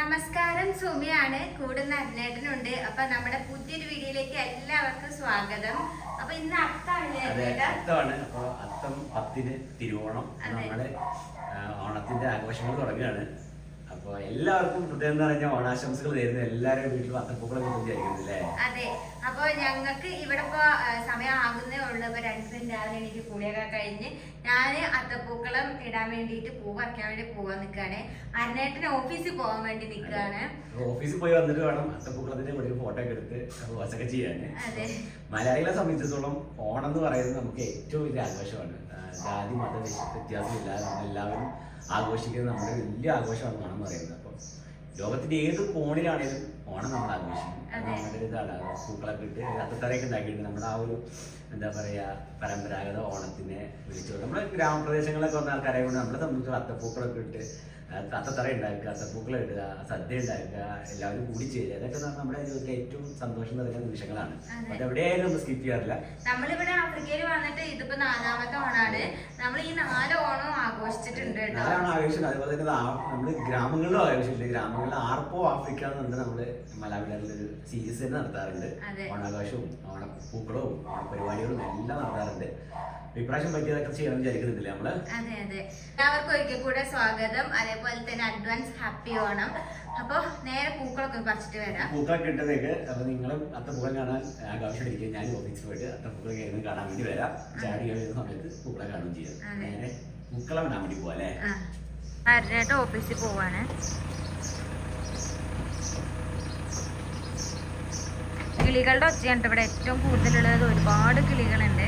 നമസ്കാരം സുമിയാണ്. കൂടെ നരനേട്ടനുണ്ട്. അപ്പൊ നമ്മുടെ പുതിയൊരു വീഡിയോയിലേക്ക് എല്ലാവർക്കും സ്വാഗതം. അപ്പൊ ഇന്ന് അത്താണ്. അത്തമാണ് അപ്പൊ അത്തം പത്തിന് തിരുവോണം നമ്മുടെ ഓണത്തിന്റെ ആഘോഷങ്ങൾ തുടങ്ങുകയാണ്. അപ്പൊ എല്ലാവർക്കും ഹൃദയം നിറഞ്ഞ ഓണാശംസകൾ നേരുന്നു എല്ലാവരും വീട്ടിലും അത്തപ്പൂക്കളൊക്കെ അല്ലേ അതെ. അപ്പൊ ഞങ്ങൾക്ക് ഇവിടെ ഇപ്പൊ സമയം ആകുന്നേ ഉള്ളൂ. അപ്പൊ രണ്ടുപേരും രാവിലെ എനിക്ക് കുളിയൊക്കെ കഴിഞ്ഞ് ഞാൻ അത്തപ്പൂക്കളം ഇടാൻ വേണ്ടിട്ട് പൂ പറിക്കാൻ വേണ്ടി പോവാൻ നിൽക്കുകയാണ് അരനേട്ടന് ഓഫീസിൽ പോകാൻ വേണ്ടി നിൽക്കുകയാണ് ഓഫീസിൽ പോയി വന്നിട്ട് വേണം അത്തപ്പൂക്കളത്തിന്റെ ഇവിടെ ഫോട്ടോ ഒക്കെ എടുത്ത് വാസൊക്കെ ചെയ്യാൻ അതെ. മലയാളികളെ സംബന്ധിച്ചിടത്തോളം ഓണം എന്ന് പറയുന്നത് നമുക്ക് ഏറ്റവും വലിയ ആഘോഷമാണ്. ജാതി മത വ്യത്യാസമില്ലാതെ നമ്മളെല്ലാവരും ആഘോഷിക്കുന്നത് നമ്മുടെ വലിയ ആഘോഷമാണ് ഓണം എന്ന് പറയുന്നത്. അപ്പം ലോകത്തിന്റെ ഏത് കോണിലാണേലും ഓണം നമ്മൾ ആഘോഷിക്കും. നമ്മുടെ ഇതാണ്. പൂക്കളൊക്കെ ഇട്ട് അത്തത്തറയൊക്കെ ഉണ്ടാക്കിയിട്ട് നമ്മുടെ ആ ഒരു എന്താ പറയാ പരമ്പരാഗത ഓണത്തിനെ വിളിച്ചു നമ്മുടെ ഗ്രാമപ്രദേശങ്ങളിലൊക്കെ വന്ന ആൾക്കാരെ കൊണ്ട് നമ്മളെ സംബന്ധിച്ച് അത്തപ്പൂക്കളൊക്കെ ഇട്ട് അത്തത്തറ ഉണ്ടാക്കുക അത്തപ്പൂക്കൾ ഇടുക സദ്യ ഉണ്ടാക്കുക എല്ലാവരും കൂടി ചെയ്യുക അതൊക്കെ നമ്മുടെ ജീവിതത്തിലെ ഏറ്റവും സന്തോഷം നിറഞ്ഞ നിമിഷങ്ങളാണ്. അതെവിടെയായാലും നമ്മൾ സ്കിപ്പ് ചെയ്യാറില്ല. നമ്മളിവിടെ ആഫ്രിക്കയിൽ വന്നിട്ട് ഇതിപ്പോ നാലാമത്തെ ഓണാണ്. നമ്മൾ ഈ നാല് ഓണം ആഘോഷിച്ചിട്ടുണ്ട് നാലാണ് ആഘോഷം അതുപോലെ തന്നെ നമ്മൾ ഗ്രാമങ്ങളിലും ആഘോഷിച്ചിട്ടുണ്ട്. ഗ്രാമങ്ങളിൽ ആർപ്പോ ആഫ്രിക്ക എന്നുണ്ട് നമ്മൾ മലയാളികളിലൊരു സീരീസ് തന്നെ നടത്താറുണ്ട്. ഓണാഘോഷവും ഓണപ്പൂക്കളവും ഓണപരിപാടികളും എല്ലാം നടത്താറുണ്ട്. ഇപ്രാവശ്യം പറ്റിയതൊക്കെ ചെയ്യണം വിചാരിക്കുന്നില്ല നമ്മൾ? അതെ അതെ. എല്ലാവർക്കും ഒരിക്കൽ കൂടെ സ്വാഗതം. അതേപോലെ തന്നെ അഡ്വാൻസ് ഹാപ്പി ഓണം അപ്പൊ നേരെ പൂക്കളൊക്കെ പറിച്ചിട്ട് വരാം. പൂക്കളൊക്കെ ഇട്ടതേക്ക് അപ്പൊ നിങ്ങളും അത്തപ്പൂക്കം കാണാൻ ആകാംക്ഷയിടിക്കും ഞാൻ ഓഫീസിൽ പോയിട്ട് അത്തപ്പൂക്കം കയറി കാണാൻ വേണ്ടി വരാം. ചാടി കഴിയുന്ന സമയത്ത് പൂക്കളെ കാണുകയും ചെയ്യാം. നേരെ പൂക്കളം ഇടാൻ വേണ്ടി പോവാല്ലേ? അരനേട്ട ഓഫീസിൽ പോവാണ്. കിളികളുടെ ഒച്ചയാണ് ഇവിടെ ഏറ്റവും കൂടുതലുള്ളത്. ഒരുപാട് കിളികളുണ്ട്.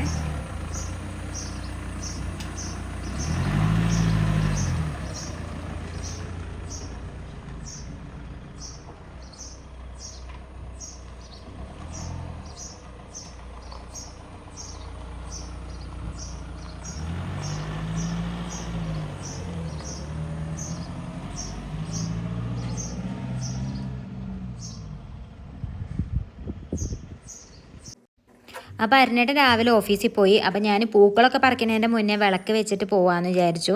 അപ്പോൾ അരുണേട്ടൻ രാവിലെ ഓഫീസിൽ പോയി. അപ്പോൾ ഞാൻ പൂക്കളൊക്കെ പറിക്കുന്നതിന്റെ മുന്നേ വിളക്ക് വെച്ചിട്ട് പോകാമെന്ന് വിചാരിച്ചു.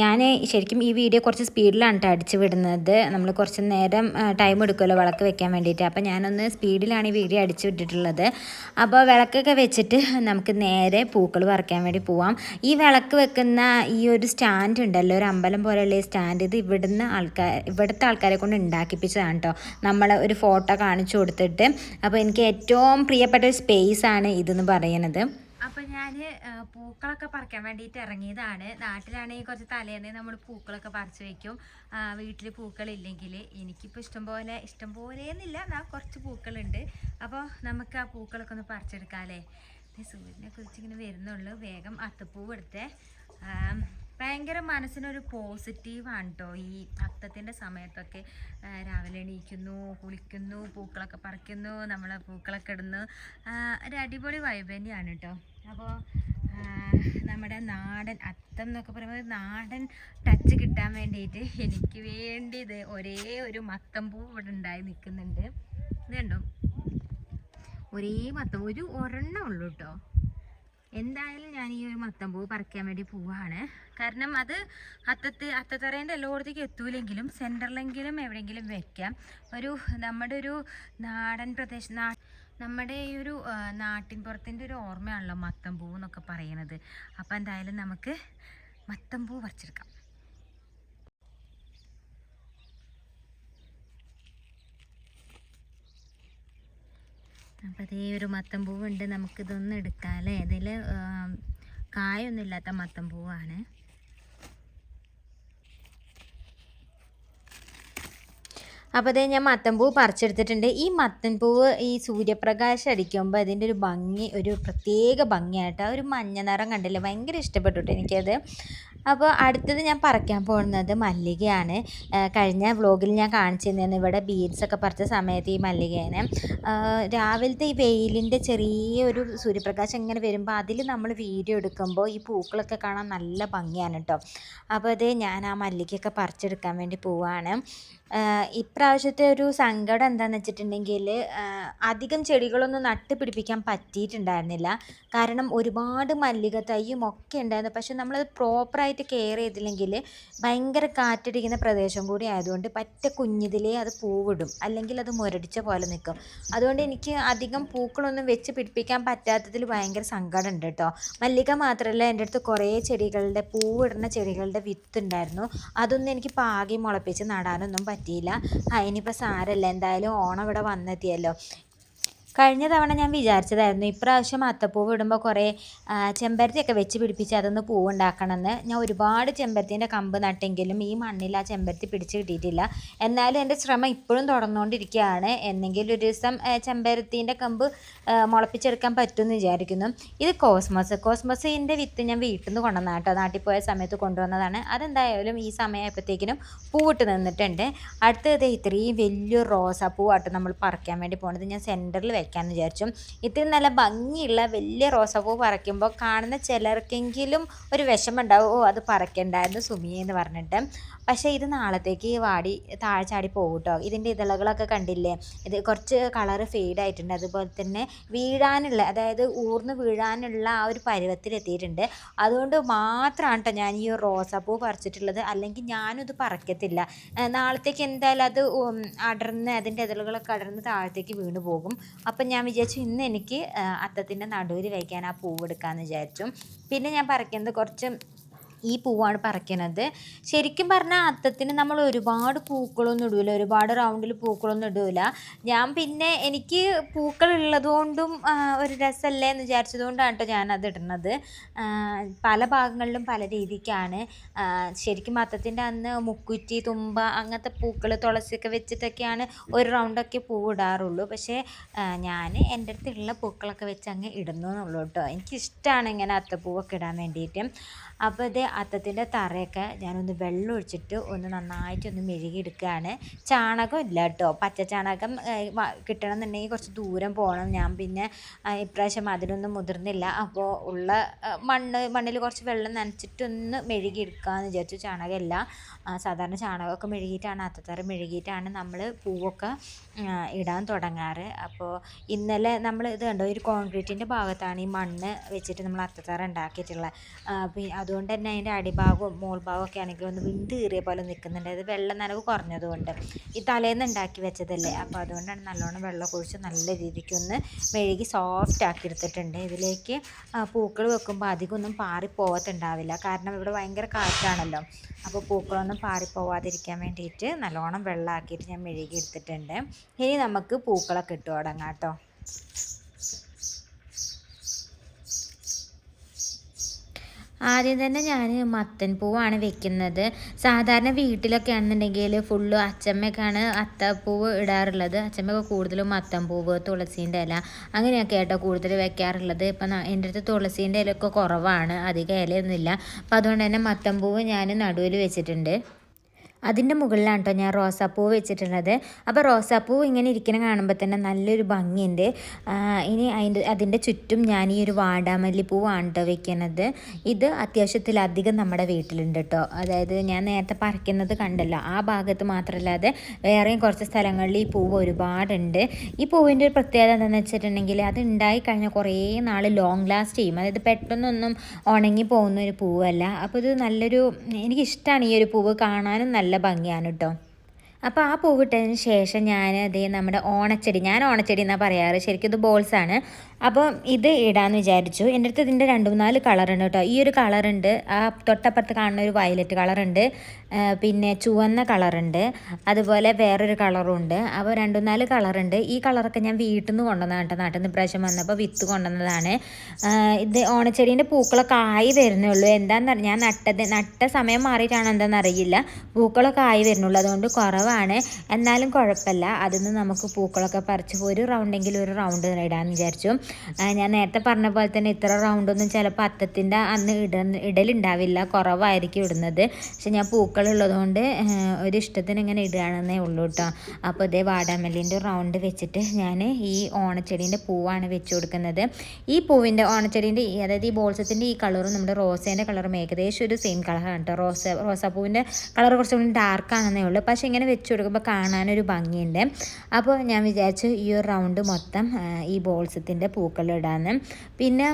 ഞാൻ ശരിക്കും ഈ വീഡിയോ കുറച്ച് സ്പീഡിലാണ് കേട്ടോ അടിച്ചു വിടുന്നത്. നമ്മൾ കുറച്ച് നേരം ടൈം എടുക്കുമല്ലോ വിളക്ക് വെക്കാൻ വേണ്ടിയിട്ട്. അപ്പോൾ ഞാനൊന്ന് സ്പീഡിലാണ് ഈ വീഡിയോ അടിച്ചു വിട്ടിട്ടുള്ളത്. അപ്പോൾ വിളക്കൊക്കെ വെച്ചിട്ട് നമുക്ക് നേരെ പൂക്കൾ പറിക്കാൻ വേണ്ടി പോവാം. ഈ വിളക്ക് വെക്കുന്ന ഈ ഒരു സ്റ്റാൻഡ് ഉണ്ടല്ലോ ഒരു അമ്പലം പോലെയുള്ള സ്റ്റാൻഡ് ഇത് ഇവിടുന്ന് ആൾക്കാർ ഇവിടുത്തെ ആൾക്കാരെ കൊണ്ട് ഉണ്ടാക്കിപ്പിച്ചതാണ് കേട്ടോ നമ്മൾ ഒരു ഫോട്ടോ കാണിച്ചു കൊടുത്തിട്ട്. അപ്പോൾ എനിക്ക് ഏറ്റവും പ്രിയപ്പെട്ട ഒരു സ്പേസ് ആണ് ഇതെന്ന് പറയുന്നത് അപ്പോൾ ഞാൻ പൂക്കളൊക്കെ പറിക്കാൻ വേണ്ടിയിട്ട് ഇറങ്ങിയതാണ്. നാട്ടിലാണെങ്കിൽ കുറച്ച് തലേന്ന് നമ്മൾ പൂക്കളൊക്കെ പറിച്ചു വെക്കും. വീട്ടിൽ പൂക്കളില്ലെങ്കിൽ എനിക്കിപ്പോൾ ഇഷ്ടംപോലെ ഇഷ്ടംപോലെ എന്നില്ല എന്നാൽ കുറച്ച് പൂക്കളുണ്ട്. അപ്പോൾ നമുക്ക് ആ പൂക്കളൊക്കെ ഒന്ന് പറിച്ചെടുക്കാമല്ലേ സൂര്യനെ കുറിച്ച് ഇങ്ങനെ വരുന്നുള്ളൂ. വേഗം അത്തപ്പൂവ് എടുത്തേ. ഭയങ്കര മനസ്സിനൊരു പോസിറ്റീവാണ് കേട്ടോ ഈ അത്തത്തിന്റെ സമയത്തൊക്കെ. രാവിലെ എണീക്കുന്നു കുളിക്കുന്നു പൂക്കളൊക്കെ പറിക്കുന്നു നമ്മൾ പൂക്കളൊക്കെ ഇടുന്നു. ഒരു അടിപൊളി വൈബ് തന്നെയാണ് കേട്ടോ അപ്പോൾ നമ്മുടെ നാടൻ അത്തം എന്നൊക്കെ പറയുമ്പോൾ നാടൻ ടച്ച് കിട്ടാൻ വേണ്ടിയിട്ട് എനിക്ക് വേണ്ടി ഇത് ഒരേ ഒരു മത്തം പൂ ഇവിടെ ഉണ്ടായി നിൽക്കുന്നുണ്ട്. ഇത് കണ്ടോ? ഒരേ മത്തം ഒരു ഒരെണ്ണം ഉള്ളൂ കേട്ടോ എന്തായാലും ഞാൻ ഈ ഒരു മത്തമ്പൂ പറിക്കാൻ വേണ്ടി പോവാണ്. കാരണം അത് അത്തത്ത് അത്തത്തറേന്റെ എല്ലായിടത്തേക്ക് എത്തൂലെങ്കിലും സെന്ററിലെങ്കിലും എവിടെയെങ്കിലും വെക്കാം. ഒരു നമ്മുടെ ഒരു നാടൻ പ്രദേശം നാ നമ്മുടെ ഈ ഒരു നാട്ടിൻപുറത്തിന്റെ നാട്ടിൻ പുറത്തിന്റെ ഒരു ഓർമ്മയാണല്ലോ മത്തമ്പൂ എന്നൊക്കെ പറയുന്നത്. അപ്പോൾ എന്തായാലും നമുക്ക് മത്തമ്പൂ പറിച്ചെടുക്കാം. അപ്പോൾ അതേ ഒരു മത്തം പൂവുണ്ട്. നമുക്കിതൊന്നും എടുക്കാം അല്ലേ ഇതിൽ കായൊന്നും ഇല്ലാത്ത മത്തം പൂവാണ്. അപ്പോൾ അതേ ഞാൻ മത്തൻപൂ പറിച്ചെടുത്തിട്ടുണ്ട്. ഈ മത്തൻപൂവ് ഈ സൂര്യപ്രകാശം അടിക്കുമ്പോൾ അതിന്റെ ഒരു ഭംഗി ഒരു പ്രത്യേക ഭംഗിയായിട്ട് ആ ഒരു മഞ്ഞ നിറം കണ്ടില്ലേ? ഭയങ്കര ഇഷ്ടപ്പെട്ടു എനിക്കത്. അപ്പോൾ അടുത്തത് ഞാൻ പറിക്കാൻ പോകുന്നത് മല്ലികയാണ്. കഴിഞ്ഞ വ്ലോഗിൽ ഞാൻ കാണിച്ചിരുന്ന ഇവിടെ ബീൻസ് ഒക്കെ പറിച്ച സമയത്ത് ഈ മല്ലികേനെ. രാവിലത്തെ ഈ വെയിലിന്റെ ചെറിയൊരു സൂര്യപ്രകാശം ഇങ്ങനെ വരുമ്പോൾ അതിൽ നമ്മൾ വീഡിയോ എടുക്കുമ്പോൾ ഈ പൂക്കളൊക്കെ കാണാൻ നല്ല ഭംഗിയാണ് കേട്ടോ. അപ്പോൾ അത് ഞാൻ ആ മല്ലികയൊക്കെ പറിച്ചെടുക്കാൻ വേണ്ടി പോവാണ്. ഇപ്രാവശ്യത്തെ ഒരു സങ്കടം എന്താണെന്ന് വെച്ചിട്ടുണ്ടെങ്കിൽ അധികം ചെടികളൊന്നും നട്ട് പിടിപ്പിക്കാൻ പറ്റിയിട്ടുണ്ടായിരുന്നില്ല. കാരണം ഒരുപാട് മല്ലിക തൈയും ഒക്കെ ഉണ്ടായിരുന്നു. പക്ഷെ നമ്മളത് പ്രോപ്പറായിട്ട് നന്നായിട്ട് കെയർ ചെയ്തില്ലെങ്കിൽ ഭയങ്കര കാറ്റടിക്കുന്ന പ്രദേശം കൂടി ആയതുകൊണ്ട് പറ്റ കുഞ്ഞിതിലേ അത് പൂവിടും. അല്ലെങ്കിൽ അത് മുരടിച്ച പോലെ നിൽക്കും. അതുകൊണ്ട് എനിക്ക് അധികം പൂക്കളൊന്നും വെച്ച് പിടിപ്പിക്കാൻ പറ്റാത്തതിൽ ഭയങ്കര സങ്കടം ഉണ്ട് കേട്ടോ. മല്ലിക മാത്രമല്ല എന്റെ അടുത്ത് കുറേ ചെടികളുടെ പൂവിടുന്ന ചെടികളുടെ വിത്ത് ഉണ്ടായിരുന്നു. അതൊന്നും എനിക്ക് പാകി മുളപ്പിച്ച് നടാനൊന്നും പറ്റിയില്ല. ഇനിയിപ്പോൾ സാരമില്ല. എന്തായാലും ഓണം ഇവിടെ വന്നെത്തിയല്ലോ. കഴിഞ്ഞ തവണ ഞാൻ വിചാരിച്ചതായിരുന്നു ഇപ്രാവശ്യം അത്തപ്പൂവ് ഇടുമ്പോൾ കുറേ ചെമ്പരത്തിയൊക്കെ വെച്ച് പിടിപ്പിച്ച് അതൊന്ന് പൂവുണ്ടാക്കണമെന്ന് ഞാൻ ഒരുപാട് ചെമ്പരത്തിന്റെ കമ്പ് നട്ടെങ്കിലും ഈ മണ്ണിൽ ആ ചെമ്പരത്തി പിടിച്ച് കിട്ടിയിട്ടില്ല. എന്നാലും എന്റെ ശ്രമം ഇപ്പോഴും തുടർന്നുകൊണ്ടിരിക്കുകയാണ് എന്നെങ്കിലും ഒരു ദിവസം ചെമ്പരത്തിന്റെ കമ്പ് മുളപ്പിച്ചെടുക്കാൻ പറ്റുമെന്ന് വിചാരിക്കുന്നു. ഇത് കോസ്മസ്. കോസ്മസിന്റെ വിത്ത് ഞാൻ വീട്ടിൽ നിന്ന് കൊണ്ടുവന്ന കേട്ടോ. നാട്ടിൽ പോയ സമയത്ത് കൊണ്ടുവന്നതാണ്. അതെന്തായാലും ഈ സമയമായപ്പോഴത്തേക്കിനും പൂവിട്ട് നിന്നിട്ടുണ്ട്. അടുത്തത് ഇത്രയും വലിയ റോസാപ്പൂവാട്ടോ നമ്മൾ പറിക്കാൻ വേണ്ടി പോകുന്നത് ഞാൻ സെന്ററിൽ വെക്കാമെന്ന് വിചാരിച്ചു. ഇത്രയും നല്ല ഭംഗിയുള്ള വലിയ റോസാപ്പൂ പറിക്കുമ്പോൾ കാണുന്ന ചിലർക്കെങ്കിലും ഒരു വിഷമം ഉണ്ടാവും. ഓ അത് പറിക്കണ്ടായിരുന്നു സുമിയെന്ന് പറഞ്ഞിട്ട്. പക്ഷേ ഇത് നാളത്തേക്ക് വാടി താഴെ ചാടി പോകും കേട്ടോ ഇതിന്റെ ഇതളകളൊക്കെ കണ്ടില്ലേ? ഇത് കുറച്ച് കളറ് ഫെയ്ഡ് ആയിട്ടുണ്ട്. അതുപോലെ തന്നെ വീഴാനുള്ള അതായത് ഊർന്ന് വീഴാനുള്ള ആ ഒരു പരുവത്തിലെത്തിയിട്ടുണ്ട്. അതുകൊണ്ട് മാത്രമാണ് കേട്ടോ ഞാൻ ഈ റോസാപ്പൂ പറിച്ചിട്ടുള്ളത്. അല്ലെങ്കിൽ ഞാനും ഇത് പറിക്കത്തില്ല നാളത്തേക്ക് എന്തായാലും അത് അടർന്ന് അതിന്റെ ഇതളുകളൊക്കെ അടർന്ന് താഴത്തേക്ക് വീണ് പോകും. അപ്പം ഞാൻ വിചാരിച്ചു ഇന്ന് എനിക്ക് അത്തത്തിന്റെ നടുവിൽ വയ്ക്കാൻ ആ പൂവ് എടുക്കാമെന്ന് വിചാരിച്ചു. പിന്നെ ഞാൻ പറിക്കുന്നത് കുറച്ച് ഈ പൂവാണ് പറിക്കുന്നത് ശരിക്കും പറഞ്ഞാൽ അത്തത്തിന് നമ്മൾ ഒരുപാട് പൂക്കളൊന്നും ഇടൂല. ഒരുപാട് റൗണ്ടിൽ പൂക്കളൊന്നും ഇടൂല. ഞാൻ പിന്നെ എനിക്ക് പൂക്കൾ ഉള്ളതുകൊണ്ടും ഒരു രസമല്ലേ എന്ന് വിചാരിച്ചതുകൊണ്ടാണ് കേട്ടോ ഞാനത് ഇടുന്നത് പല ഭാഗങ്ങളിലും പല രീതിക്കാണ്. ശരിക്കും അത്തത്തിന്റെ അന്ന് മുക്കുറ്റി തുമ്പ അങ്ങനത്തെ പൂക്കൾ തുളസിയൊക്കെ വെച്ചിട്ടൊക്കെയാണ് ഒരു റൗണ്ടൊക്കെ പൂവിടാറുള്ളൂ പക്ഷേ ഞാൻ എന്റെ അടുത്തുള്ള പൂക്കളൊക്കെ വെച്ച് അങ്ങ് ഇടുന്നു എന്നുള്ളൂ കേട്ടോ എനിക്കിഷ്ടമാണ് ഇങ്ങനെ അത്തപ്പൂവൊക്കെ ഇടാൻ വേണ്ടിയിട്ട് അപ്പോൾ ഇത് അത്തത്തിന്റെ തറയൊക്കെ ഞാനൊന്ന് വെള്ളം ഒഴിച്ചിട്ട് ഒന്ന് നന്നായിട്ട് ഒന്ന് മെഴുകിയെടുക്കുകയാണ്. ചാണകം ഇല്ല കേട്ടോ. പച്ച ചാണകം കിട്ടണം എന്നുണ്ടെങ്കിൽ കുറച്ച് ദൂരം പോകണം. ഞാൻ പിന്നെ ഇപ്രാവശ്യം അതിനൊന്നും മുതിർന്നില്ല. അപ്പോൾ ഉള്ള മണ്ണ് മണ്ണിൽ കുറച്ച് വെള്ളം നനച്ചിട്ടൊന്ന് മെഴുകിയെടുക്കാമെന്ന് വിചാരിച്ചു. ചാണകമല്ല. സാധാരണ ചാണകമൊക്കെ മെഴുകിയിട്ടാണ് അത്തത്തറ മെഴുകിയിട്ടാണ് നമ്മൾ പൂവൊക്കെ ഇടാൻ തുടങ്ങാറ്. അപ്പോൾ ഇന്നലെ നമ്മൾ ഇത് കണ്ടോ? ഒരു കോൺക്രീറ്റിന്റെ ഭാഗത്താണ് ഈ മണ്ണ് വെച്ചിട്ട് നമ്മൾ അത്തത്തറ ഉണ്ടാക്കിയിട്ടുള്ളത്. അതുകൊണ്ട് തന്നെ അതിന്റെ അടിഭാഗവും മോൾ ഭാഗമൊക്കെ ആണെങ്കിൽ ഒന്ന് വിണ്ട് കീറിയ പോലെ നിൽക്കുന്നുണ്ട്. അത് വെള്ളം നനവ് കുറഞ്ഞതുകൊണ്ട് ഈ തലേന്ന് ഉണ്ടാക്കി വെച്ചതല്ലേ. അപ്പോൾ അതുകൊണ്ടാണ് നല്ലോണം വെള്ളം ഒഴിച്ച് നല്ല രീതിക്ക് ഒന്ന് മെഴുകി സോഫ്റ്റ് ആക്കി എടുത്തിട്ടുണ്ട്. ഇതിലേക്ക് പൂക്കൾ വെക്കുമ്പോൾ അധികം ഒന്നും പാറിപ്പോകത്തുണ്ടാവില്ല കാരണം ഇവിടെ ഭയങ്കര കാറ്റാണല്ലോ. അപ്പോൾ പൂക്കളൊന്നും പാറിപ്പോവാതിരിക്കാൻ വേണ്ടിയിട്ട് നല്ലോണം വെള്ളമാക്കിയിട്ട് ഞാൻ മെഴുകി എടുത്തിട്ടുണ്ട്. ഇനി നമുക്ക് പൂക്കളൊക്കെ ഇട്ട് തുടങ്ങാം കേട്ടോ. ആദ്യം തന്നെ ഞാൻ മത്തൻ പൂവാണ് വെക്കുന്നത്. സാധാരണ വീട്ടിലൊക്കെ ആണെന്നുണ്ടെങ്കിൽ ഫുള്ള് അച്ചമ്മയൊക്കെയാണ് അത്തപ്പൂവ് ഇടാറുള്ളത്. അച്ചമ്മയൊക്കെ കൂടുതലും മത്തൻ പൂവ് തുളസീന്റെ ഇല അങ്ങനെയൊക്കെ ആയിട്ടോ കൂടുതൽ വെക്കാറുള്ളത്. ഇപ്പം എന്റെ അടുത്ത് തുളസീന്റെ ഇലയൊക്കെ കുറവാണ് അധികം ഇലയൊന്നുമില്ല. അപ്പം അതുകൊണ്ട് തന്നെ മത്തൻ പൂവ് ഞാൻ നടുവിൽ വെച്ചിട്ടുണ്ട്. അതിന്റെ മുകളിലാണ് കേട്ടോ ഞാൻ റോസാപ്പൂ വെച്ചിട്ടുള്ളത്. അപ്പോൾ റോസാപ്പൂ ഇങ്ങനെ ഇരിക്കുന്ന കാണുമ്പോൾ തന്നെ നല്ലൊരു ഭംഗിയുണ്ട്. ഇനി അതിന്റെ അതിന്റെ ചുറ്റും ഞാൻ ഈ ഒരു വാടാമല്ലിപ്പൂവാണ് കേട്ടോ വെക്കുന്നത് ഇത് അത്യാവശ്യത്തിലധികം നമ്മുടെ വീട്ടിലുണ്ട് കേട്ടോ അതായത് ഞാൻ നേരത്തെ പറിക്കുന്നത് കണ്ടല്ലോ ആ ഭാഗത്ത് മാത്രമല്ലാതെ വേറെയും കുറച്ച് സ്ഥലങ്ങളിൽ ഈ പൂവ് ഒരുപാടുണ്ട്. ഈ പൂവിന്റെ ഒരു പ്രത്യേകത എന്താണെന്ന് വെച്ചിട്ടുണ്ടെങ്കിൽ അത് ഉണ്ടായി കഴിഞ്ഞാൽ കുറേ നാൾ ലോങ് ലാസ്റ്റ് ചെയ്യും. അതായത് പെട്ടെന്നൊന്നും ഉണങ്ങി പോകുന്ന ഒരു പൂവല്ല. അപ്പോൾ ഇത് നല്ലൊരു എനിക്കിഷ്ടമാണ് ഈ ഒരു പൂവ് കാണാനും നല്ല ഭംഗിയാണ് കേട്ടോ അപ്പോൾ ആ പൂവിട്ടതിന് ശേഷം ഞാൻ അതേ നമ്മുടെ ഓണച്ചെടി ഞാൻ ഓണച്ചെടി എന്നാണ് പറയാറ് ശരിക്കും ഇത് ബോൾസാണ് അപ്പോൾ ഇത് ഇടാമെന്ന് വിചാരിച്ചു. എന്റെ അടുത്ത് ഇതിന്റെ രണ്ട് മൂന്നാൽ കളറുണ്ട് കേട്ടോ. ഈ ഒരു കളറുണ്ട് ആ തൊട്ടപ്പുറത്ത് കാണുന്ന ഒരു വയലറ്റ് കളറുണ്ട് പിന്നെ ചുവന്ന കളറുണ്ട് അതുപോലെ വേറൊരു കളറും ഉണ്ട്. അപ്പോൾ രണ്ട് മൂന്നാൽ കളറുണ്ട് ഈ കളറൊക്കെ ഞാൻ വീട്ടിൽ നിന്ന് കൊണ്ടുവന്നതാണ് കേട്ടോ. നാട്ടിൽ നിന്ന് പ്രാവശ്യം വന്നപ്പോൾ വിത്ത് കൊണ്ടുവന്നതാണ്. ഇത് ഓണച്ചെടീന്റെ പൂക്കളൊക്കെ ആയി വരുന്നേ ഉള്ളൂ എന്താണെന്ന് ഞാൻ നട്ടത് നട്ട സമയം മാറിയിട്ടാണോ എന്താണെന്ന് അറിയില്ല. പൂക്കളൊക്കെ ആയി വരുന്നുള്ളൂ. അതുകൊണ്ട് കുറവാണ് എന്നാലും കുഴപ്പമില്ല. അതിൽ നിന്ന് നമുക്ക് പൂക്കളൊക്കെ പറിച്ച് ഒരു റൗണ്ടെങ്കിലും ഒരു റൗണ്ട് ഇടാമെന്ന് വിചാരിച്ചു. ഞാൻ നേരത്തെ പറഞ്ഞ പോലെ തന്നെ ഇത്ര റൗണ്ടൊന്നും ചിലപ്പോൾ അത്തത്തിന്റെ അന്ന് ഇട ഇടലുണ്ടാവില്ല. കുറവായിരിക്കും ഇടുന്നത്. പക്ഷെ ഞാൻ പൂക്കളുള്ളതുകൊണ്ട് ഒരു ഇഷ്ടത്തിന് ഇങ്ങനെ ഇടുകയാണെന്നേ ഉള്ളൂ കേട്ടോ അപ്പോൾ ഇതേ വാടാമല്ലിന്റെ റൗണ്ട് വെച്ചിട്ട് ഞാൻ ഈ ഓണച്ചെടീന്റെ പൂവാണ് വെച്ച് കൊടുക്കുന്നത്. ഈ പൂവിന്റെ ഓണച്ചെടീന്റെ അതായത് ഈ ബോൾസത്തിന്റെ ഈ കളറും നമ്മുടെ റോസേന്റെ കളറും ഏകദേശം ഒരു സെയിം കളറാണ് കേട്ടോ റോസ റോസാപ്പൂവിന്റെ കളർ കുറച്ചുകൂടി ഡാർക്ക് ആണെന്നേ ഉള്ളൂ. പക്ഷേ ഇങ്ങനെ വെച്ച് കൊടുക്കുമ്പോൾ കാണാനൊരു ഭംഗിയുണ്ട്. അപ്പോൾ ഞാൻ വിചാരിച്ചു ഈ ഒരു റൗണ്ട് മൊത്തം ഈ ബോൾസത്തിന്റെ പൂക്കളിടാന്ന് പിന്നെ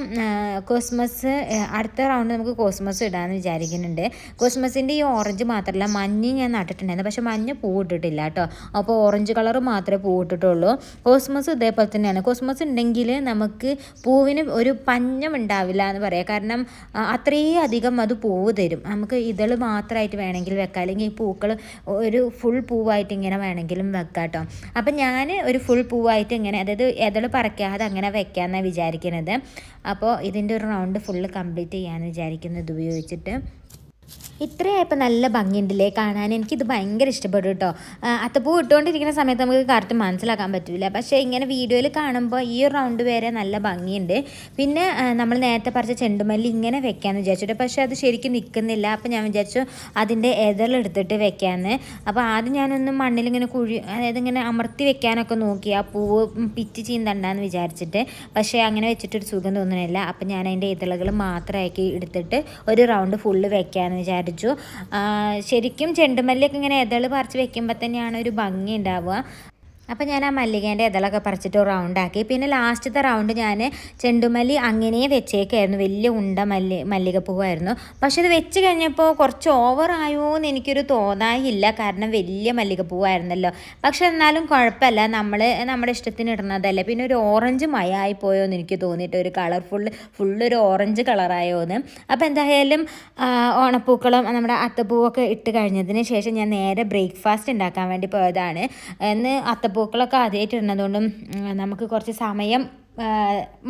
കോസ്മസ് അടുത്ത റൗണ്ട് നമുക്ക് കോസ്മസ് ഇടാമെന്ന് വിചാരിക്കുന്നുണ്ട്. കോസ്മസിന്റെ ഈ ഓറഞ്ച് മാത്രമല്ല മഞ്ഞ് ഞാൻ നട്ടിട്ടുണ്ടായിരുന്നു. പക്ഷേ മഞ്ഞ പൂ ഇട്ടിട്ടില്ല കേട്ടോ. അപ്പോൾ ഓറഞ്ച് കളർ മാത്രമേ പൂ ഇട്ടിട്ടുള്ളൂ. കോസ്മസ് ഇതേപോലെ തന്നെയാണ്. കോസ്മസ് ഉണ്ടെങ്കിൽ നമുക്ക് പൂവിന് ഒരു പഞ്ഞം ഉണ്ടാവില്ല എന്ന് പറയാം. കാരണം അത്രയും അധികം അത് പൂവ് തരും. നമുക്ക് ഇതൾ മാത്രമായിട്ട് വേണമെങ്കിൽ വെക്കാം. അല്ലെങ്കിൽ ഈ പൂക്കൾ ഒരു ഫുൾ പൂവായിട്ട് ഇങ്ങനെ വേണമെങ്കിലും വെക്കാം കേട്ടോ അപ്പം ഞാൻ ഒരു ഫുൾ പൂവായിട്ട് ഇങ്ങനെ അതായത് ഇതൾ പറിക്കാതെ അങ്ങനെ വെക്കാമെന്നാണ് വിചാരിക്കുന്നത് അപ്പോൾ ഇതിന്റെ ഒരു റൗണ്ട് ഫുള്ള് കംപ്ലീറ്റ് ചെയ്യാമെന്ന് വിചാരിക്കുന്നത് ഉപയോഗിച്ചിട്ട് ഇത്രയായപ്പോൾ നല്ല ഭംഗിയുണ്ടല്ലേ കാണാൻ? എനിക്കിത് ഭയങ്കര ഇഷ്ടപ്പെട്ടു കേട്ടോ. അത്തപ്പൂ ഇട്ടുകൊണ്ടിരിക്കുന്ന സമയത്ത് നമുക്ക് കറക്റ്റ് മനസ്സിലാക്കാൻ പറ്റില്ല പക്ഷേ ഇങ്ങനെ വീഡിയോയിൽ കാണുമ്പോൾ ഈ റൗണ്ട് വരെ നല്ല ഭംഗിയുണ്ട്. പിന്നെ നമ്മൾ നേരത്തെ പറിച്ച ചെണ്ടുമല്ലി ഇങ്ങനെ വെക്കാമെന്ന് വിചാരിച്ചിട്ട് പക്ഷേ അത് ശരിക്കും നിൽക്കുന്നില്ല അപ്പോൾ ഞാൻ വിചാരിച്ചു അതിന്റെ എതിലെടുത്തിട്ട് വെക്കാമെന്ന് അപ്പോൾ ആദ്യം ഞാനൊന്ന് മണ്ണിലിങ്ങനെ കുഴി അതായത് ഇങ്ങനെ അമർത്തി വെക്കാനൊക്കെ നോക്കി ആ പൂവ് പിച്ച് ചീന്തണ്ടെന്ന് വിചാരിച്ചിട്ട്. പക്ഷേ അങ്ങനെ വെച്ചിട്ടൊരു സുഖം തോന്നുന്നില്ല. അപ്പോൾ ഞാൻ അതിന്റെ ഇതളുകൾ മാത്രമാക്കി എടുത്തിട്ട് ഒരു റൗണ്ട് ഫുള്ള് വെക്കാമെന്ന് വിചാരിച്ചു. ശരിക്കും ചെണ്ടുമല്ലിയൊക്കെ ഇങ്ങനെ ഇതൾ പറിച്ച് വെക്കുമ്പോൾ തന്നെയാണ് ഒരു ഭംഗി ഉണ്ടാവുക. അപ്പോൾ ഞാൻ ആ മല്ലികേന്റെ ഇതളൊക്കെ പറിച്ചിട്ട് റൗണ്ടാക്കി പിന്നെ ലാസ്റ്റത്തെ റൗണ്ട് ഞാൻ ചെണ്ടുമല്ലി അങ്ങനെ വെച്ചേക്കായിരുന്നു. വലിയ ഉണ്ട മല്ലി മല്ലികപ്പൂവായിരുന്നു. പക്ഷെ ഇത് വെച്ച് കഴിഞ്ഞപ്പോൾ കുറച്ച് ഓവറായോ എന്ന് എനിക്കൊരു തോന്നായില്ല. കാരണം വലിയ മല്ലികപ്പൂവായിരുന്നല്ലോ. പക്ഷെ എന്നാലും കുഴപ്പമില്ല. നമ്മൾ നമ്മുടെ ഇഷ്ടത്തിന് ഇടുന്നതല്ലേ. പിന്നെ ഒരു ഓറഞ്ച് മയായി പോയോ എന്ന് എനിക്ക് തോന്നിയിട്ട് ഒരു കളർഫുൾ ഫുള്ളൊരു ഓറഞ്ച് കളറായോ എന്ന് അപ്പോൾ എന്തായാലും ഓണപ്പൂക്കളും നമ്മുടെ അത്തപ്പൂവൊക്കെ ഇട്ട് കഴിഞ്ഞതിന് ശേഷം ഞാൻ നേരെ ബ്രേക്ക്ഫാസ്റ്റ് ഉണ്ടാക്കാൻ വേണ്ടി പോയതാണ്. എന്ന് അത്തപ്പൂക്കളൊക്കെ ആദ്യമായിട്ട് ഇടുന്നതുകൊണ്ടും നമുക്ക് കുറച്ച് സമയം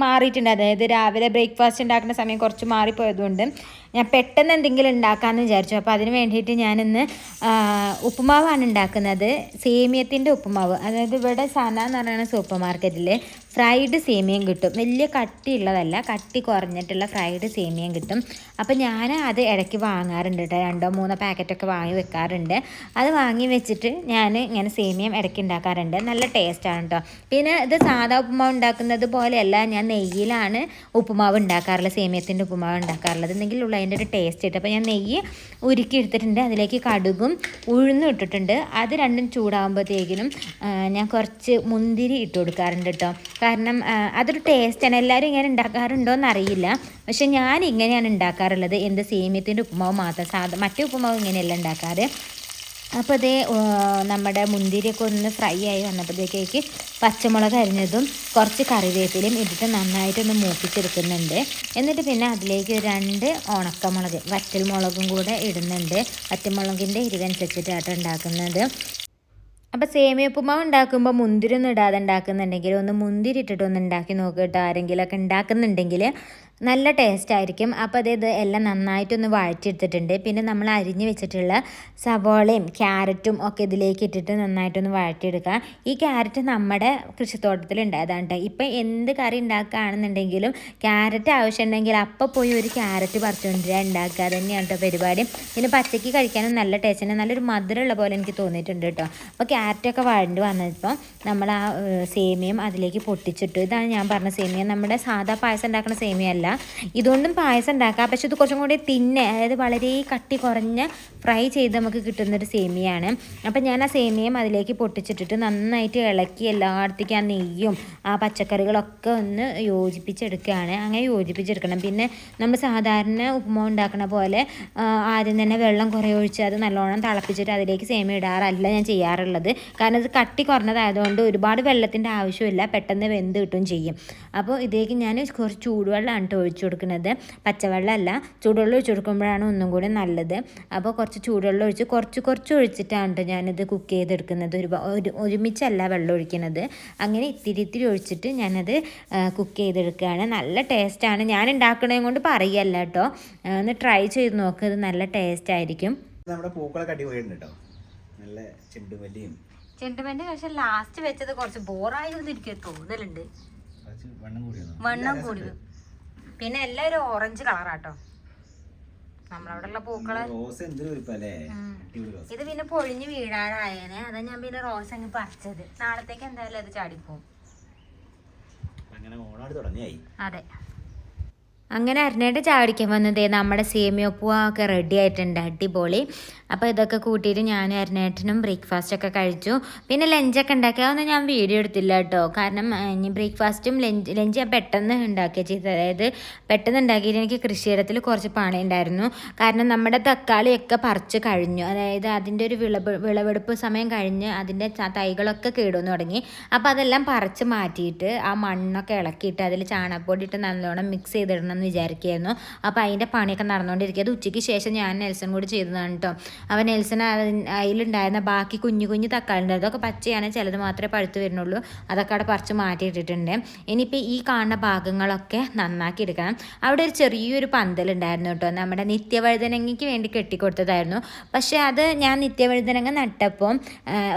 മാറിയിട്ടുണ്ട്. അതായത് രാവിലെ ബ്രേക്ക്ഫാസ്റ്റ് ഉണ്ടാക്കുന്ന സമയം കുറച്ച് മാറിപ്പോയതുകൊണ്ട് ഞാൻ പെട്ടെന്ന് എന്തെങ്കിലും ഉണ്ടാക്കാമെന്ന് വിചാരിച്ചു. അപ്പോൾ അതിന് വേണ്ടിയിട്ട് ഞാനിന്ന് ഉപ്പുമാവാണ് ഉണ്ടാക്കുന്നത്. സേമിയത്തിന്റെ ഉപ്പുമാവ്. അതായത് ഇവിടെ സന എന്ന് പറയുന്ന സൂപ്പർ മാർക്കറ്റിൽ ഫ്രൈഡ് സേമിയം കിട്ടും. വലിയ കട്ടിയുള്ളതല്ല കട്ടി കുറഞ്ഞിട്ടുള്ള ഫ്രൈഡ് സേമിയം കിട്ടും. അപ്പോൾ ഞാൻ അത് ഇടയ്ക്ക് വാങ്ങാറുണ്ട് കേട്ടോ. രണ്ടോ മൂന്നോ പാക്കറ്റൊക്കെ വാങ്ങി വെക്കാറുണ്ട്. അത് വാങ്ങി വെച്ചിട്ട് ഞാൻ ഇങ്ങനെ സേമിയം ഇടയ്ക്ക് ഉണ്ടാക്കാറുണ്ട്. നല്ല ടേസ്റ്റാണ് കേട്ടോ. പിന്നെ ഇത് സാധാ ഉപ്പുമാവ് ഉണ്ടാക്കുന്നത് പോലെയല്ല. ഞാൻ നെയ്യിലാണ് ഉപ്പുമാവ് ഉണ്ടാക്കാറുള്ളത് സേമിയത്തിന്റെ ഉപ്പുമാവ് ഉണ്ടാക്കാറുള്ളത്. എന്നെങ്കിലുള്ള അതിന്റെ ഒരു ടേസ്റ്റ് കിട്ടും. അപ്പോൾ ഞാൻ നെയ്യ് ഉരുക്കി എടുത്തിട്ടുണ്ട്. അതിലേക്ക് കടുകും ഉഴുന്നും ഇട്ടിട്ടുണ്ട്. അത് രണ്ടും ചൂടാകുമ്പോഴത്തേക്കിനും ഞാൻ കുറച്ച് മുന്തിരി ഇട്ട് കൊടുക്കാറുണ്ട് കേട്ടോ. കാരണം അതൊരു ടേസ്റ്റാണ് എല്ലാവരും ഇങ്ങനെ ഉണ്ടാക്കാറുണ്ടോ എന്നറിയില്ല പക്ഷെ ഞാൻ ഇങ്ങനെയാണ് ഉണ്ടാക്കാറുള്ളത് എന്ത് സേമിയത്തിന്റെ ഉപ്പുമാവ് മാത്രം. സാധാ മറ്റേ ഉപ്പുമാവ് ഇങ്ങനെയല്ല ഉണ്ടാക്കാറ് അപ്പോൾ അതേ നമ്മുടെ മുന്തിരിയൊക്കെ ഒന്ന് ഫ്രൈ ആയി വന്നപ്പോഴത്തേക്ക് പച്ചമുളക് അരിഞ്ഞതും കുറച്ച് കറിവേപ്പിലയും ഇട്ടിട്ട് നന്നായിട്ടൊന്ന് മൂപ്പിച്ചെടുക്കുന്നുണ്ട്. എന്നിട്ട് പിന്നെ അതിലേക്ക് രണ്ട് ഉണക്കമുളക് വറ്റൽ മുളകും കൂടെ ഇടുന്നുണ്ട്. വറ്റൽമുളകിന്റെ എരിവനുസരിച്ചിട്ടാണ് ഉണ്ടാക്കുന്നത് അപ്പോൾ സേമിയ ഉപ്പുമാവ് ഉണ്ടാക്കുമ്പോൾ മുന്തിരി ഒന്നും ഇടാതെ ഉണ്ടാക്കുന്നുണ്ടെങ്കിൽ ഒന്ന് മുന്തിരി ഇട്ടിട്ട് ഒന്ന് ഉണ്ടാക്കി നോക്കുക കേട്ടോ. ആരെങ്കിലുമൊക്കെ ഉണ്ടാക്കുന്നുണ്ടെങ്കിൽ നല്ല ടേസ്റ്റ് ആയിരിക്കും അപ്പോൾ അതായത് എല്ലാം നന്നായിട്ടൊന്ന് വഴറ്റിയെടുത്തിട്ടുണ്ട്. പിന്നെ നമ്മൾ അരിഞ്ഞ് വെച്ചിട്ടുള്ള സവോളയും ക്യാരറ്റും ഒക്കെ ഇതിലേക്ക് ഇട്ടിട്ട് നന്നായിട്ടൊന്ന് വഴറ്റിയെടുക്കുക. ഈ ക്യാരറ്റ് നമ്മുടെ കൃഷിത്തോട്ടത്തിൽ ഉണ്ടായതാണ് ഇപ്പം എന്ത് കറി ഉണ്ടാക്കുകയാണെന്നുണ്ടെങ്കിലും ക്യാരറ്റ് ആവശ്യമുണ്ടെങ്കിൽ അപ്പോൾ പോയി ഒരു ക്യാരറ്റ് പറിച്ചുകൊണ്ടിരിക്കുക ഉണ്ടാക്കുക. തന്നെയാണ് കേട്ടോ പരിപാടി. പിന്നെ പച്ചയ്ക്ക് കഴിക്കാനും നല്ല ടേസ്റ്റ് നല്ലൊരു മധുരമുള്ള പോലെ എനിക്ക് തോന്നിയിട്ടുണ്ട് കേട്ടോ. അപ്പോൾ ക്യാരറ്റൊക്കെ വഴണ്ട് വന്നപ്പോൾ നമ്മൾ ആ സേമിയം അതിലേക്ക് പൊട്ടിച്ചിട്ടു. ഇതാണ് ഞാൻ പറഞ്ഞ സേമിയ. നമ്മുടെ സാധാ പായസം ഉണ്ടാക്കുന്ന സേമിയ അല്ല. ഇതുകൊണ്ടും പായസം ഉണ്ടാക്കാം. പക്ഷെ ഇത് കുറച്ചും കൂടി തിന്നെ അതായത് വളരെ കട്ടി കുറഞ്ഞ ഫ്രൈ ചെയ്ത് നമുക്ക് കിട്ടുന്നൊരു സേമിയാണ്. അപ്പം ഞാൻ ആ സേമിയം അതിലേക്ക് പൊട്ടിച്ചിട്ടിട്ട് നന്നായിട്ട് ഇളക്കി എല്ലായിടത്തേക്കും ആ നെയ്യും ആ പച്ചക്കറികളൊക്കെ ഒന്ന് യോജിപ്പിച്ചെടുക്കുകയാണ്. അങ്ങനെ യോജിപ്പിച്ചെടുക്കണം. പിന്നെ നമ്മൾ സാധാരണ ഉപ്പുമാവ് ഉണ്ടാക്കുന്ന പോലെ ആദ്യം തന്നെ വെള്ളം കുറേ ഒഴിച്ച് അത് നല്ലോണം തിളപ്പിച്ചിട്ട് അതിലേക്ക് സേമിയ ഇടാറല്ല ഞാൻ ചെയ്യാറുള്ളത്. കാരണം ഇത് കട്ടി കുറഞ്ഞതായതുകൊണ്ട് ഒരുപാട് വെള്ളത്തിന്റെ ആവശ്യമില്ല. പെട്ടെന്ന് വെന്ത് കിട്ടും ചെയ്യും. അപ്പോൾ ഇതിലേക്ക് ഞാൻ കുറച്ച് ചൂടുവെള്ളമാണ് കേട്ടോ ഒഴിച്ചു കൊടുക്കുന്നത്. പച്ചവെള്ളമല്ല ചൂടുവെള്ളം ഒഴിച്ചു കൊടുക്കുമ്പോഴാണ് ഒന്നും കൂടി നല്ലത്. അപ്പോൾ കുറച്ച് ചൂടുവെള്ളം ഒഴിച്ച് കുറച്ച് കുറച്ച് ഒഴിച്ചിട്ടാണ് കേട്ടോ ഞാനിത് കുക്ക് ചെയ്തെടുക്കുന്നത്. ഒരു ഒരു ഒരുമിച്ചല്ല വെള്ളം ഒഴിക്കുന്നത്. അങ്ങനെ ഇത്തിരി ഇത്തിരി ഒഴിച്ചിട്ട് ഞാനത് കുക്ക് ചെയ്തെടുക്കുകയാണ്. നല്ല ടേസ്റ്റാണ് ഞാൻ ഉണ്ടാക്കണത് കൊണ്ട് പറയല്ല കേട്ടോ ഒന്ന് ട്രൈ ചെയ്ത് നോക്ക്. ഇത് നല്ല ടേസ്റ്റ് ആയിരിക്കും. നമ്മുടെ പൂക്കളൊക്കെ അടിപൊളിയുണ്ട് കേട്ടോ നല്ല ചെണ്ടുമല്ലിയും. ചെണ്ടുമല്ലി പക്ഷെ ലാസ്റ്റ് വെച്ചത് കുറച്ച് ബോറായിരുന്നു എനിക്ക് തോന്നലുണ്ട്. വണ്ണം കൂടി വണ്ണം കൂടി പിന്നെ എല്ലാം ഒരു ഓറഞ്ച് കളറാട്ടോ നമ്മളവിടെ ഉള്ള പൂക്കൾ ഇത് പിന്നെ പൊഴിഞ്ഞ് വീഴാറായേനെ. അതാ ഞാൻ പിന്നെ റോസ് അങ്ങ് പറിച്ചത്. നാളത്തേക്ക് എന്തായാലും അത് ചാടിപ്പോവും. തുടങ്ങിയായി. അതെ. അങ്ങനെ അരുണേട്ട് ചാടിക്കാൻ വന്നതേ നമ്മുടെ സേമിയപ്പൂവൊക്കെ റെഡി ആയിട്ടുണ്ട് അടിപൊളി. അപ്പോൾ ഇതൊക്കെ കൂട്ടിയിട്ട് ഞാനും അരുണേട്ടനും ബ്രേക്ക്ഫാസ്റ്റ് ഒക്കെ കഴിച്ചു. പിന്നെ ലഞ്ചൊക്കെ ഉണ്ടാക്കി. അതൊന്നും ഞാൻ വീഡിയോ എടുത്തില്ല കേട്ടോ. കാരണം ഇനി ബ്രേക്ക്ഫാസ്റ്റും ലഞ്ച് ലഞ്ച് ഞാൻ പെട്ടെന്ന് ഉണ്ടാക്കിയ ചെയ്തത്. അതായത് പെട്ടെന്ന് ഉണ്ടാക്കിയിട്ട് എനിക്ക് കൃഷിയിടത്തിൽ കുറച്ച് പണി ഉണ്ടായിരുന്നു. കാരണം നമ്മുടെ തക്കാളിയൊക്കെ പറിച്ച് കഴിഞ്ഞു. അതായത് അതിന്റെ ഒരു വിളവ് വിളവെടുപ്പ് സമയം കഴിഞ്ഞ് അതിന്റെ തൈകളൊക്കെ കേടുവന്ന് തുടങ്ങി. അപ്പോൾ അതെല്ലാം പറിച്ച് മാറ്റിയിട്ട് ആ മണ്ണൊക്കെ ഇളക്കിയിട്ട് അതിൽ ചാണകപ്പൊടി ഇട്ട് നല്ലോണം മിക്സ് ചെയ്തിടണം എന്ന് വിചാരിക്കുകയായിരുന്നു. അപ്പോൾ അതിന്റെ പണിയൊക്കെ നടന്നുകൊണ്ടിരിക്കുക അത് ഉച്ചയ്ക്ക് ശേഷം ഞാൻ നെൽസൺ കൂടി ചെയ്തതാണ് കേട്ടോ അപ്പോൾ നെൽസൺ അതിലുണ്ടായിരുന്ന ബാക്കി കുഞ്ഞു കുഞ്ഞു തക്കാളി ഉണ്ടായിരുന്നു അതൊക്കെ പച്ചയാണ് ചിലത് മാത്രമേ പഴുത്ത് വരുന്നുള്ളൂ. അതൊക്കെ അവിടെ പറിച്ച് മാറ്റിയിട്ടിട്ടുണ്ട്. ഇനിയിപ്പോൾ ഈ കാണുന്ന ഭാഗങ്ങളൊക്കെ നന്നാക്കി എടുക്കണം. അവിടെ ഒരു ചെറിയൊരു പന്തലുണ്ടായിരുന്നു കേട്ടോ നമ്മുടെ നിത്യവഴുതനങ്ങയ്ക്ക് വേണ്ടി കെട്ടിക്കൊടുത്തതായിരുന്നു. പക്ഷേ അത് ഞാൻ നിത്യവഴുതനങ്ങ നട്ടപ്പോൾ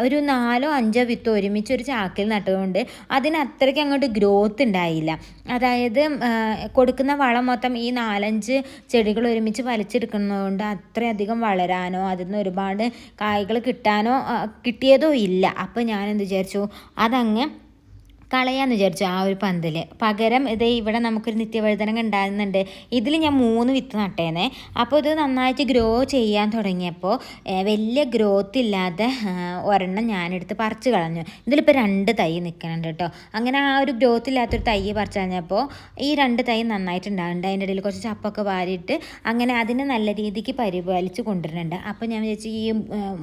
ഒരു നാലോ അഞ്ചോ വിത്ത് ഒരുമിച്ച് ഒരു ചാക്കിൽ നട്ടതുകൊണ്ട് അതിന് അത്രയ്ക്ക് അങ്ങോട്ട് ഗ്രോത്ത് ഉണ്ടായില്ല. അതായത് കൊടുക്കുന്ന വളം മൊത്തം ഈ നാലഞ്ച് ചെടികൾ ഒരുമിച്ച് വലിച്ചെടുക്കുന്നതുകൊണ്ട് അത്രയധികം വളരാനോ അതിൽ നിന്ന് ഒരുപാട് കായ്കൾ കിട്ടാനോ കിട്ടിയതോ ഇല്ല. അപ്പോൾ ഞാനെന്ത് വിചാരിച്ചു അതങ്ങ് കളയാന്ന് വിചാരിച്ചു ആ ഒരു പന്തൽ പകരം ഇത് ഇവിടെ നമുക്കൊരു നിത്യവഴുതനങ്ങ ഉണ്ടാകുന്നുണ്ട്. ഇതിൽ ഞാൻ മൂന്ന് വിത്ത് നട്ടേനെ. അപ്പോൾ ഇത് നന്നായിട്ട് ഗ്രോ ചെയ്യാൻ തുടങ്ങിയപ്പോൾ വലിയ ഗ്രോത്ത് ഇല്ലാതെ ഒരെണ്ണം ഞാനെടുത്ത് പറിച്ചു കളഞ്ഞു. ഇതിലിപ്പോൾ രണ്ട് തൈ നിൽക്കുന്നുണ്ട് കേട്ടോ. അങ്ങനെ ആ ഒരു ഗ്രോത്ത് ഇല്ലാത്തൊരു തൈ പറിച്ച് കളഞ്ഞപ്പോൾ ഈ രണ്ട് തൈ നന്നായിട്ടുണ്ടാകുന്നുണ്ട്. അതിന്റെ ഇടയിൽ കുറച്ച് ചപ്പൊക്കെ വാരിയിട്ട് അങ്ങനെ അതിനെ നല്ല രീതിക്ക് പരിപാലിച്ച് കൊണ്ടുവരുന്നുണ്ട്. അപ്പോൾ ഞാൻ വിചാരിച്ചു ഈ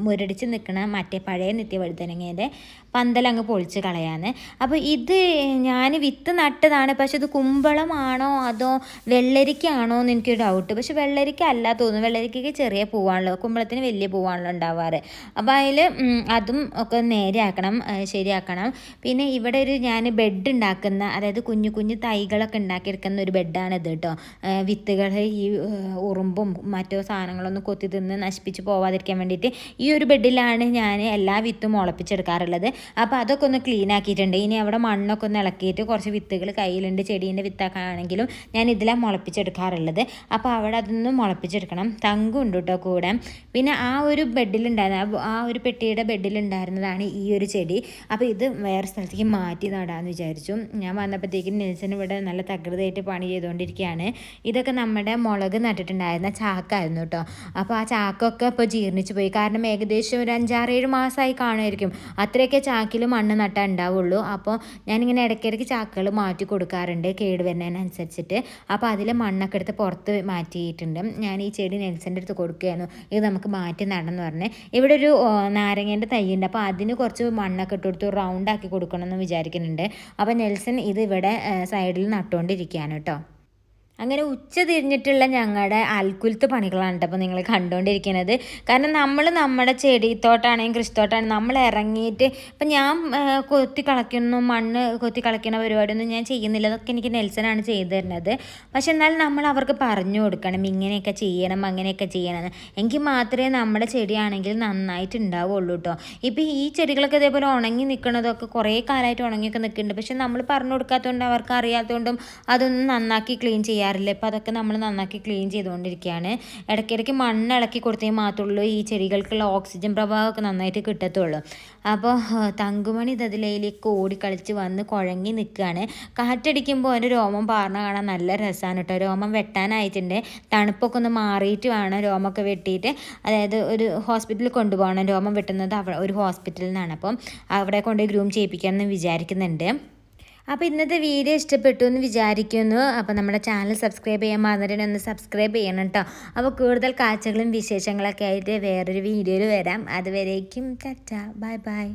മുരടിച്ച് നിൽക്കുന്ന മറ്റേ പഴയ നിത്യവഴുതനങ്ങേന്റെ പന്തലങ്ങ് പൊളിച്ച് കളയാന്ന് അപ്പോൾ ഇത് ഞാൻ വിത്ത് നട്ടതാണ്. പക്ഷെ ഇത് കുമ്പളമാണോ അതോ വെള്ളരിക്കാണോ എന്ന് എനിക്കൊരു ഡൗട്ട് പക്ഷെ വെള്ളരിക്ക അല്ല തോന്നുന്നു. വെള്ളരിക്കയ്ക്ക് ചെറിയ പൂവാണല്ലോ. കുമ്പളത്തിന് വലിയ പൂവാണല്ലോ ഉണ്ടാവാറ്. അപ്പോൾ അതിൽ അതും ഒക്കെ നേരെയാക്കണം ശരിയാക്കണം. പിന്നെ ഇവിടെ ഒരു ഞാൻ ബെഡ് ഉണ്ടാക്കുന്ന അതായത് കുഞ്ഞു കുഞ്ഞു തൈകളൊക്കെ ഉണ്ടാക്കിയെടുക്കുന്ന ഒരു ബെഡാണ് ഇത് കേട്ടോ വിത്തുകൾ ഈ ഉറുമ്പും മറ്റോ സാധനങ്ങളൊന്നും കൊത്തി തിന്ന് നശിപ്പിച്ച് പോവാതിരിക്കാൻ വേണ്ടിയിട്ട് ഈ ഒരു ബെഡിലാണ് ഞാൻ എല്ലാ വിത്തും മുളപ്പിച്ചെടുക്കാറുള്ളത്. അപ്പോൾ അതൊക്കെ ഒന്ന് ക്ലീൻ ആക്കിയിട്ടുണ്ട്. ഇനി അവിടെ മണ്ണൊക്കെ ഒന്ന് ഇളക്കിയിട്ട് കുറച്ച് വിത്തുകൾ കയ്യിലുണ്ട്. ചെടീന്റെ വിത്താക്കാണെങ്കിലും ഞാൻ ഇതിലാണ് മുളപ്പിച്ചെടുക്കാറുള്ളത്. അപ്പോൾ അവിടെ അതൊന്ന് മുളപ്പിച്ചെടുക്കണം. തങ്കും ഉണ്ട് കേട്ടോ കൂടെ. പിന്നെ ആ ഒരു ബെഡിലുണ്ടായിരുന്ന ആ- ഒരു പെട്ടിയുടെ ബെഡിലുണ്ടായിരുന്നതാണ് ഈ ഒരു ചെടി. അപ്പോൾ ഇത് വേറെ സ്ഥലത്തേക്ക് മാറ്റി നടാമെന്ന് വിചാരിച്ചു. ഞാൻ വന്നപ്പോഴത്തേക്കും നെൽസൺ ഇവിടെ നല്ല തകൃതയായിട്ട് പണി ചെയ്തുകൊണ്ടിരിക്കുകയാണ്. ഇതൊക്കെ നമ്മുടെ മുളക് നട്ടിട്ടുണ്ടായിരുന്ന ചാക്കായിരുന്നു കേട്ടോ. അപ്പോൾ ആ ചാക്കൊക്കെ ഇപ്പോൾ ജീർണിച്ച് പോയി. കാരണം ഏകദേശം ഒരു അഞ്ചാറേഴ് മാസമായി കാണുമായിരിക്കും. അത്രയൊക്കെ ചാക്കിൽ മണ്ണ് നട്ടാൽ ഉണ്ടാവുള്ളൂ അപ്പോൾ ഞാനിങ്ങനെ ഇടയ്ക്കിടയ്ക്ക് ചാക്കുകൾ മാറ്റി കൊടുക്കാറുണ്ട് കേട് വരുന്നതിനനുസരിച്ചിട്ട്. അപ്പോൾ അതിൽ മണ്ണൊക്കെ എടുത്ത് പുറത്ത് മാറ്റിയിട്ടുണ്ട്. ഞാൻ ഈ ചെടി നെൽസിന്റെ അടുത്ത് കൊടുക്കുകയായിരുന്നു. ഇത് നമുക്ക് മാറ്റി നടന്ന് പറഞ്ഞ്. ഇവിടെ ഒരു നാരങ്ങേന്റെ തൈയുണ്ട്. അപ്പോൾ അതിന് കുറച്ച് മണ്ണൊക്കെ ഇട്ട് കൊടുത്ത് റൗണ്ട് ആക്കി കൊടുക്കണം എന്ന് വിചാരിക്കുന്നുണ്ട്. അപ്പോൾ നെൽസൺ ഇത് ഇവിടെ സൈഡിൽ നട്ടുകൊണ്ടിരിക്കുകയാണ് കേട്ടോ. അങ്ങനെ ഉച്ച തിരിഞ്ഞിട്ടുള്ള ഞങ്ങളുടെ അൽക്കുലത്ത് പണികളാണ് കേട്ടോ നിങ്ങൾ കണ്ടുകൊണ്ടിരിക്കുന്നത് കാരണം നമ്മൾ നമ്മുടെ ചെടിത്തോട്ടാണെങ്കിലും കൃഷിത്തോട്ടാണെങ്കിലും നമ്മൾ ഇറങ്ങിയിട്ട് ഇപ്പം ഞാൻ കൊത്തി കളയ്ക്കുന്നു മണ്ണ് കൊത്തി കളയ്ക്കുന്ന പരിപാടിയൊന്നും ഞാൻ ചെയ്യുന്നില്ല. അതൊക്കെ എനിക്ക് നെൽസനാണ് ചെയ്തു തരുന്നത്. പക്ഷെ എന്നാൽ നമ്മൾ അവർക്ക് പറഞ്ഞു കൊടുക്കണം. ഇങ്ങനെയൊക്കെ ചെയ്യണം അങ്ങനെയൊക്കെ ചെയ്യണം. എങ്കിൽ മാത്രമേ നമ്മുടെ ചെടിയാണെങ്കിൽ നന്നായിട്ട് ഉണ്ടാവുള്ളൂ കേട്ടോ ഇപ്പം ഈ ചെടികളൊക്കെ ഇതേപോലെ ഉണങ്ങി നിൽക്കുന്നതൊക്കെ കുറേ കാലമായിട്ട് ഉണങ്ങിയൊക്കെ നിൽക്കുന്നുണ്ട് പക്ഷെ നമ്മൾ പറഞ്ഞു കൊടുക്കാത്തതുകൊണ്ട് അവർക്ക് അറിയാത്തതുകൊണ്ടും അതൊന്നും നന്നാക്കി ക്ലീൻ ചെയ്യാറില്ല. ഇപ്പം അതൊക്കെ നമ്മൾ നന്നാക്കി ക്ലീൻ ചെയ്തുകൊണ്ടിരിക്കുകയാണ് ഇടയ്ക്കിടയ്ക്ക് മണ്ണ് ഇളക്കി കൊടുത്തേ മാത്രമുള്ളൂ ഈ ചെടികൾക്കുള്ള ഓക്സിജൻ പ്രഭാവമൊക്കെ നന്നായിട്ട് കിട്ടത്തുള്ളൂ. അപ്പോൾ തങ്കുമണി ഇതിലേക്ക് ഓടിക്കളിച്ച് വന്ന് കുഴങ്ങി നിൽക്കുകയാണ്. കാറ്റടിക്കുമ്പോൾ അതിന്റെ രോമം പാർന്ന കാണാൻ നല്ല രസമാണ് കേട്ടോ. രോമം വെട്ടാനായിട്ടുണ്ട്. തണുപ്പൊക്കെ ഒന്ന് മാറിയിട്ട് വേണം രോമമൊക്കെ വെട്ടിയിട്ട്. അതായത് ഒരു ഹോസ്പിറ്റലിൽ കൊണ്ടുപോകണം. രോമം വെട്ടുന്നത് ഒരു ഹോസ്പിറ്റലിൽ നിന്നാണ്. അപ്പം അവിടെ കൊണ്ടുപോയി ഗ്രൂം ചെയ്യിപ്പിക്കാമെന്ന് വിചാരിക്കുന്നുണ്ട്. അപ്പോൾ ഇന്നത്തെ വീഡിയോ ഇഷ്ടപ്പെട്ടു എന്ന് വിചാരിക്കുന്നു. അപ്പോൾ നമ്മുടെ ചാനൽ സബ്സ്ക്രൈബ് ചെയ്യാൻ മറന്നിട്ട് ഒന്ന് സബ്സ്ക്രൈബ് ചെയ്യണം കേട്ടോ അപ്പോൾ കൂടുതൽ കാഴ്ചകളും വിശേഷങ്ങളൊക്കെ ആയിട്ട് വേറൊരു വീഡിയോയിൽ വരാം. അതുവരേക്കും ചച്ച ബൈ ബൈ.